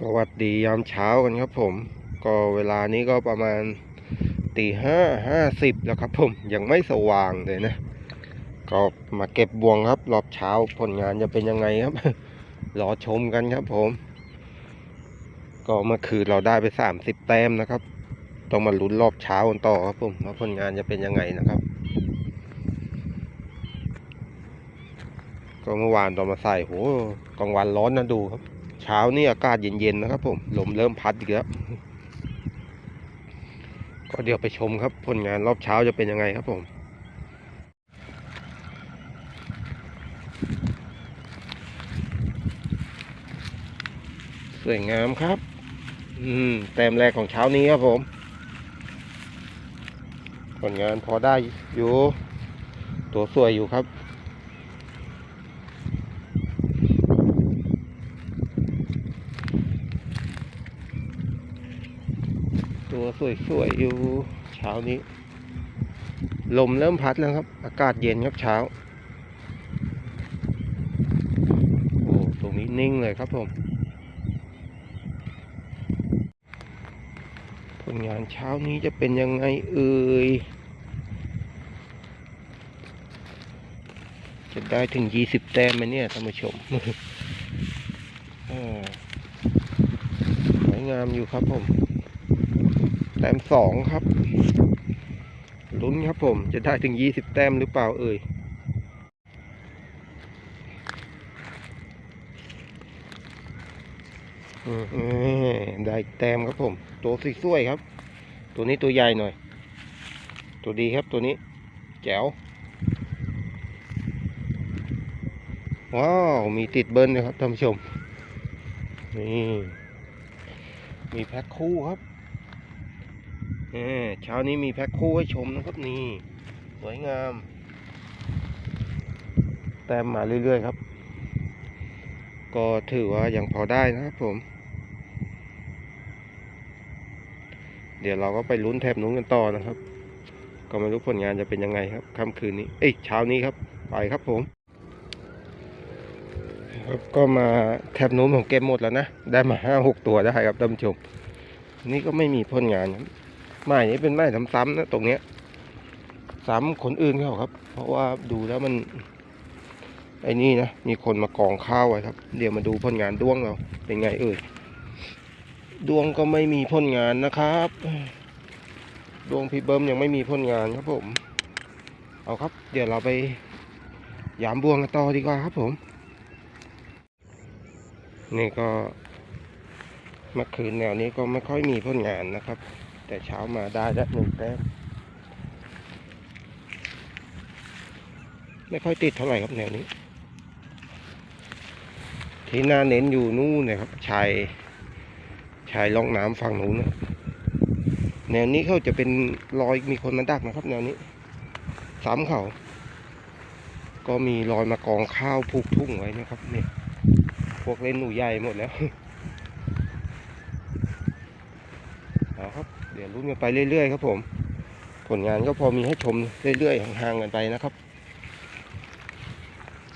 สวัสดียามเช้ากันครับผม ก็เวลานี้ก็ประมาณตีห้าห้าสิบแล้วครับผมยังไม่สว่างเลยนะ ก็มาเก็บบวงครับ รอบเช้าผลงานจะเป็นยังไงครับ รอชมกันครับผม ก็เมื่อคืนเราได้ไปสามสิบแต้มนะครับ ต้องมาลุ้นรอบเช้ากันต่อครับผมว่าผลงานจะเป็นยังไงนะครับ ก็เมื่อวานตอนมาใส่โหกลางวันร้อนนะดูครับ เช้านี่อากาศเย็นๆนะครับ ผมลมเริ่มพัดอีกแล้วก็เดี๋ยวไปชมครับผลงานรอบเช้าจะเป็นยังไงครับผมสวยงามครับ อืม แต้มแรกของเช้านี้ครับผม ผลงานพอได้อยู่ ตัวสวยอยู่ครับ ตัว สวยๆอยู่เช้านี้ ลมเริ่มพัดแล้วครับ อากาศเย็นครับเช้า โอ้ตรงนี้นิ่งเลยครับผม ผลงานเช้านี้จะเป็นยังไงเอ่ยจะได้ถึงยี่สิบแต้มไหมเนี่ยท่านผู้ชมสวยงามอยู่ครับผม แต้มสองครับ ลุ้นครับผมจะได้ถึงยี่สิบแต้มหรือเปล่าเอ่ยได้แต้มครับผม ตัวสวยครับ ตัวนี้ตัวใหญ่หน่อย ตัวดีครับตัวนี้ แจ๋ว ว้าว มีติดเบิ้ลนะครับท่านผู้ชม นี่ มีแพ็คคู่ครับ เช้านี้มีแพ็คคู่ให้ชมนะครับนี่สวยงาม แต้มมาเรื่อยๆครับ ก็ถือว่ายังพอได้นะครับผม เดี๋ยวเราก็ไปลุ้นแทบนู้นกันต่อนะครับ ก็ไม่รู้ผลงานจะเป็นยังไงครับค่ำคืนนี้ เอ้ยเช้านี้ครับ ไปครับผมครับก็มาแทบนู้นผมเก็บหมดแล้วนะ ได้มาห้าหกตัวได้ครับท่านผู้ชม นี่ก็ไม่มีผลงานครับ ไม้นี้เป็นไม้ซ้ำๆนะตรงเนี้ย ซ้ำคนอื่นเขาครับ เพราะว่าดูแล้วมัน ไอ้นี่นะ มีคนมากองข้าวไว้ครับ เดี๋ยวมาดูผลงานด้วงเรา เป็นไงเอ่ยดวงก็ไม่มีผลงานนะครับ ดวงพี่เบิ้มยังไม่มีผลงานครับผม เอาครับ เดี๋ยวเราไปยามบวงกันต่อดีกว่าครับผม นี่ก็เมื่อคืนแนวนี้ก็ไม่ค่อยมีผลงานนะครับ แต่เช้ามาได้แล้วหนึ่งแต้มไม่ค่อยติดเท่าไหร่ครับแนวนี้ ที่น่าเน้นอยู่นู่นนะครับชายชายล่องน้ำฝั่งนู้นนะแนวนี้เขาจะเป็นรอยมีคนมาดักนะครับ แนวนี้สามเขาก็มีรอยมากองข้าวผูกทุ่งไว้นะครับเนี่ยพวกเล่นหนูใหญ่หมดแล้ว เดี๋ยวลุ้นกันไปเรื่อยๆครับผม ผลงานก็พอมีให้ชมเรื่อยๆห่างๆกันไปนะครับ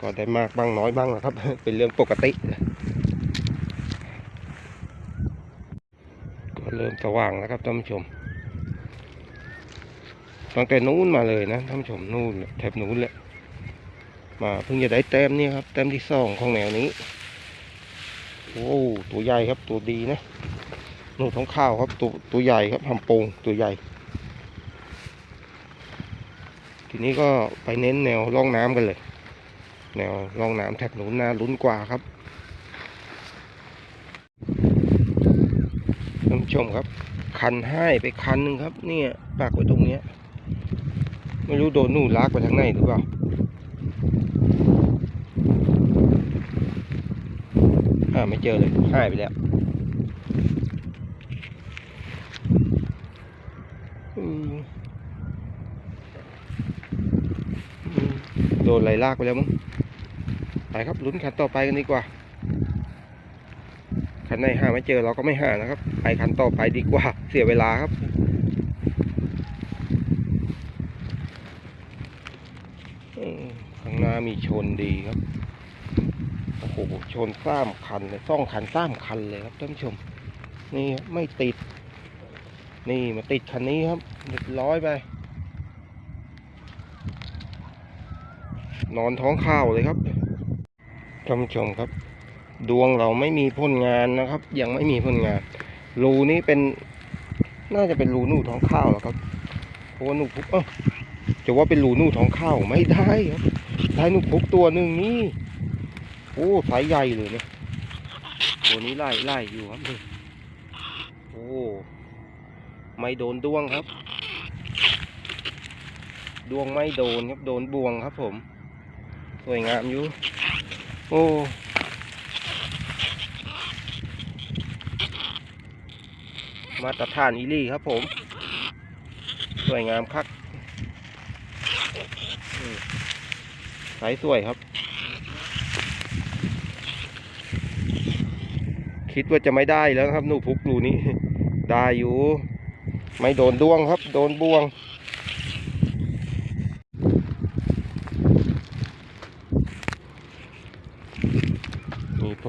ก็ได้มากบ้างน้อยบ้างนะครับ เป็นเรื่องปกติ ก็เริ่มสว่างแล้วครับท่านผู้ชมตั้งแต่นู้นมาเลยนะท่านผู้ชมนู่นแถบนู้นแหละมาเพิ่งจะได้แต้มนี่ครับแต้มที่สองของแนวนี้โอ้ตัวใหญ่ครับตัวดีนะ หนูท้องข้าวครับตัวตัวใหญ่ครับหำโปงตัวใหญ่ ทีนี้ก็ไปเน้นแนวร่องน้ำกันเลย แนวร่องน้ำแถบหนุนนาลุ้นกว่าครับท่านผู้ชมครับ คันให้ไปคันหนึ่งครับ เนี่ยปากไว้ตรงเนี้ย ไม่รู้โดนหนูลากไปทางไหนหรือเปล่าอ่าไม่เจอเลยหายไปแล้วอืมอืมโด นไหลลากไปแล้วมั้งไปครับลุ้นคันต่อไปกันดีกว่า คันไหนหาไม่เจอเราก็ไม่หานะครับ ไปคันต่อไปดีกว่า เสียเวลาครับ ข้างหน้ามีชนดีครับ โอ้โห ชนสามคันเลยซ่องคันสามคันเลยครับท่านผู้ชม นี่ไม่ติด นี่มาติดคันนี้ครับเรียบร้อยไป นอนท้องข้าวเลยครับท่านผู้ชมครับ ดวงเราไม่มีผลงานนะครับ ยังไม่มีผลงาน รูนี้เป็น น่าจะเป็นรูนู่ท้องข้าวแล้วครับเพราะว่านูพุกเออจะว่าเป็นรูนู่ท้องข้าวไม่ได้ครับได้นูพุกตัวหนึ่งนี่โอ้สายใหญ่เลยเนี่ยตัวนี้ไล่ไล่อยู่ครับนี่โอ้ไม่โดนดวงครับ ดวงไม่โดนครับ โดนบวงครับผม สวยงามอยู่ โอ้มาตรฐานอีลี่ครับผม สวยงามคักอืมสายสวยครับ คิดว่าจะไม่ได้แล้วครับหนูพุกรูนี้ ได้อยู่ ไม่โดนดวงครับ โดนบวง มีผ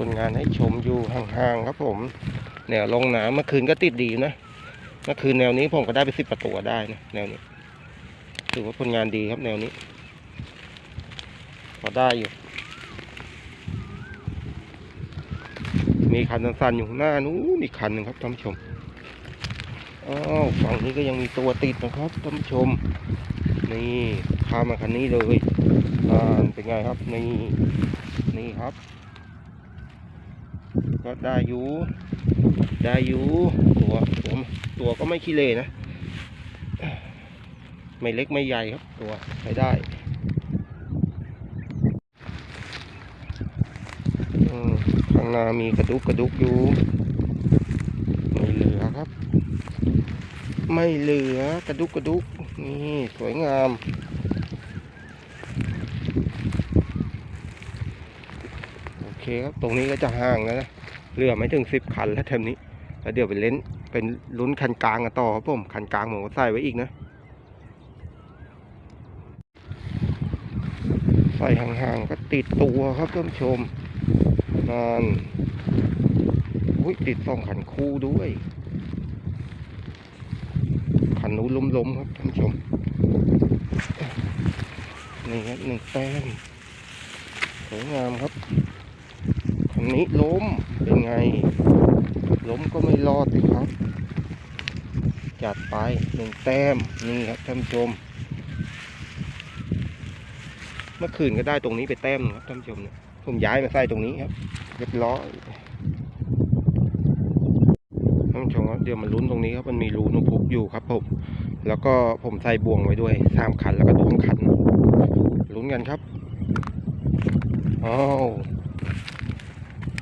ลงานให้ชมอยู่ห่างๆครับผมแนวลงน้ำเมื่อคืนก็ติดดีนะเมื่อคืนแนวนี้ผมก็ได้ไปสิบประตูได้นะแนวนี้ถือว่าผลงานดีครับแนวนี้พอได้อยู่ มีคันสั้นๆอยู่หน้านู้นอีกคันหนึ่งครับท่านผู้ชมอ้าวฝั่งนี้ก็ยังมีตัวติดนะครับท่านผู้ชม นี่ข้ามมาคันนี้เลยอ่าเป็นไงครับนี่นี่ครับ ก็ได้อยู่ได้อยู่ตัวตัวตัวก็ไม่ขี้เลนะ ไม่เล็กไม่ใหญ่ครับตัวใช้ได้ข้างหน้ามีกระดุกกระดุกอยู่ ไม่เหลือครับ ไม่เหลือกระดุกกระดุกนี่สวยงาม โอ เคครับ ตรงนี้ก็จะห่างแล้วนะเรือไม่ถึงสิบคันแล้วเทมนี้แล้วเดี๋ยวไปเล่นเป็นลุ้นคันกลางกันต่อครับผมคันกลางผมก็ใส่ไว้อีกนะใส่ห่างๆก็ติดตัวครับท่านผู้ชมนั่นอุ้ยติดสองขันคู่ด้วยขันนู้นล้มๆครับท่านผู้ชมนี่ครับหนึ่งแต้มสวยงามครับ นนี้ล้มเป็นไง ล้มก็ไม่รอดสิครับ จัดไปหนึ่งแต้มนี่ครับท่านผู้ชม เมื่อคืนก็ได้ตรงนี้ไปแต้มนะครับท่านผู้ชมเนี่ยผมย้ายมาใส่ตรงนี้ครับเรียบร้อยท่านผู้ชมครับเดี๋ยวมันลุ้นตรงนี้ครับมันมีรูนุพุกอยู่ครับผมแล้วก็ผมใส่บ่วงไว้ด้วยสามขันแล้วก็ดวงขันลุ้นกันครับอ้าว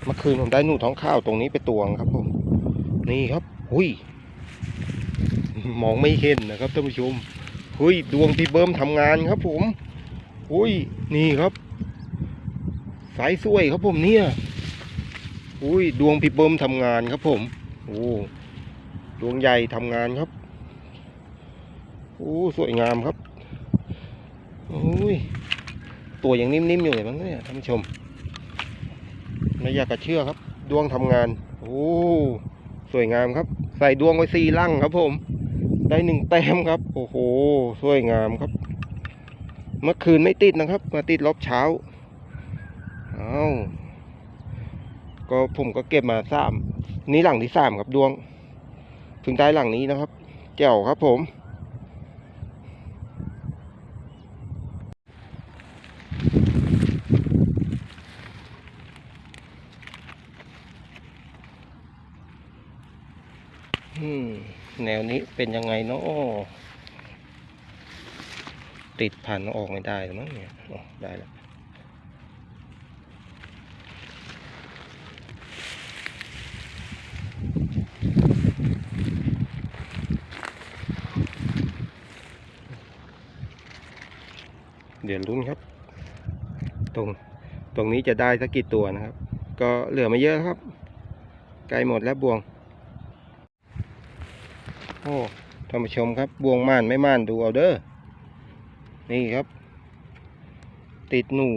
เมื่อคืนผมได้หนูท้องข้าวตรงนี้ไปตวงครับผม นี่ครับ หุยมองไม่เห็นนะครับท่านผู้ชม หุยดวงพี่เบิ้มทำงานครับ ผม หุยนี่ครับ สายสวยครับผมเนี่ยอุ้ยดวงพี่เบิ้มทำงานครับผม โอ้ดวงใหญ่ทำงานครับ โอ้สวยงามครับโอ้ยตัวยังนิ่มๆอยู่เลยมั้งเนี่ยท่านผู้ชม ไม่อยากจะเชื่อครับ ดวงทำงาน โอ้สวยงามครับ ใส่ดวงไว้สี่ลังครับ ผม ได้หนึ่งแต้มครับ โอ้โหสวยงามครับ เมื่อคืนไม่ติดนะครับ มาติดรอบเช้าเอาก็ผมก็เก็บมาสามนี้หลังที่สามครับดวง ถึงได้หลังนี้นะครับแก้วครับผม อืม แนวนี้เป็นยังไงเนาะติดพันออกไม่ได้หรือมั้งเนี่ยได้แล้วเดี๋ยวลุ้นครับ ตรงตรงนี้จะได้สักกี่ตัวนะครับ ก็เหลือไม่เยอะครับ ใกล้หมดแล้วบวง โอ้ท่านผู้ชมครับบวงม่านไม่ม่านดูเอาเด้อนี่ครับ ติดหนู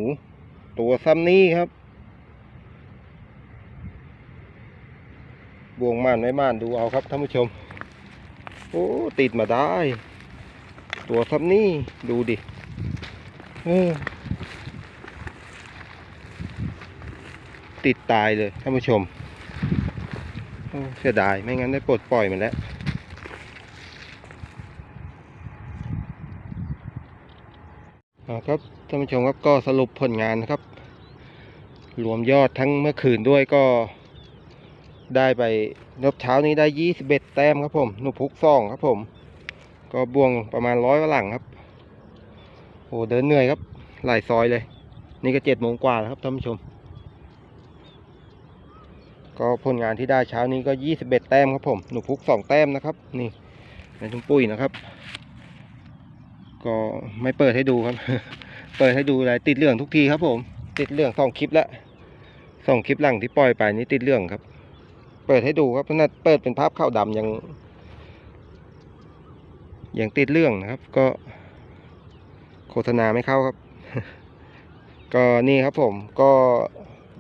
ตัวซ้ำนี้ครับ บวงม่านไม่ม่านดูเอาครับท่านผู้ชม โอ้ติดมาได้ ตัวซ้ำนี้ดูดิติดตายเลยท่านผู้ชมเสียดายไม่งั้นได้ปลดปล่อยมันแล้ว ครับท่านผู้ชมครับก็สรุปผลงานนะครับ รวมยอดทั้งเมื่อคืนด้วยก็ ได้ไปรอบเช้านี้ได้ยี่สิบเอ็ดแต้มครับผมหนุพุกซองครับผม ก็บวงประมาณร้อยหลังครับโอ้เดินเหนื่อยครับ หลายซอยเลย นี่ก็เจ็ดโมงกว่าแล้วครับท่านผู้ชม ก็ผลงานที่ได้เช้านี้ก็ยี่สิบเอ็ดแต้มครับผมหนุพุกสองแต้มนะครับ นี่ในถุงปุ้ยนะครับ ก็ไม่เปิดให้ดูครับ เปิดให้ดูอะไรติดเรื่องทุกทีครับผม ติดเรื่องสองคลิปแล้วสองคลิปหลังที่ปล่อยไปนี่ติดเรื่องครับ เปิดให้ดูครับขนาดเปิดเป็นภาพข้าวดำยัง ยังติดเรื่องนะครับ ก็โฆษณาไม่เข้าครับ ก็นี่ครับผมก็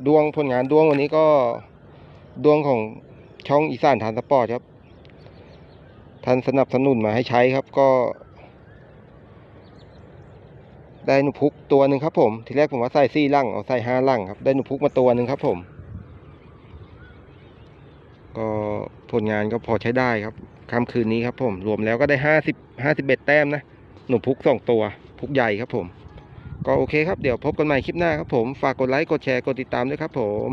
ดวงผลงานดวงวันนี้ก็ดวงของช่องอีสานทานสปอร์ตครับท่านสนับสนุนมาให้ใช้ครับก็ ได้หนูพุกตัวหนึ่งครับผมทีแรกผมว่าใส่สี่ลังเอาใส่ห้าลังครับ ได้หนูพุกมาตัวหนึ่งครับผม ก็ผลงานก็พอใช้ได้ครับค่ำคืนนี้ครับผมรวมแล้วก็ได้ห้าสิบห้าสิบเอ็ดแต้มนะหนูพุกสองตัว พุกใหญ่ครับผม ก็โอเคครับเดี๋ยวพบกันใหม่คลิปหน้าครับผม ฝากกดไลค์กดแชร์กดติดตามด้วยครับผม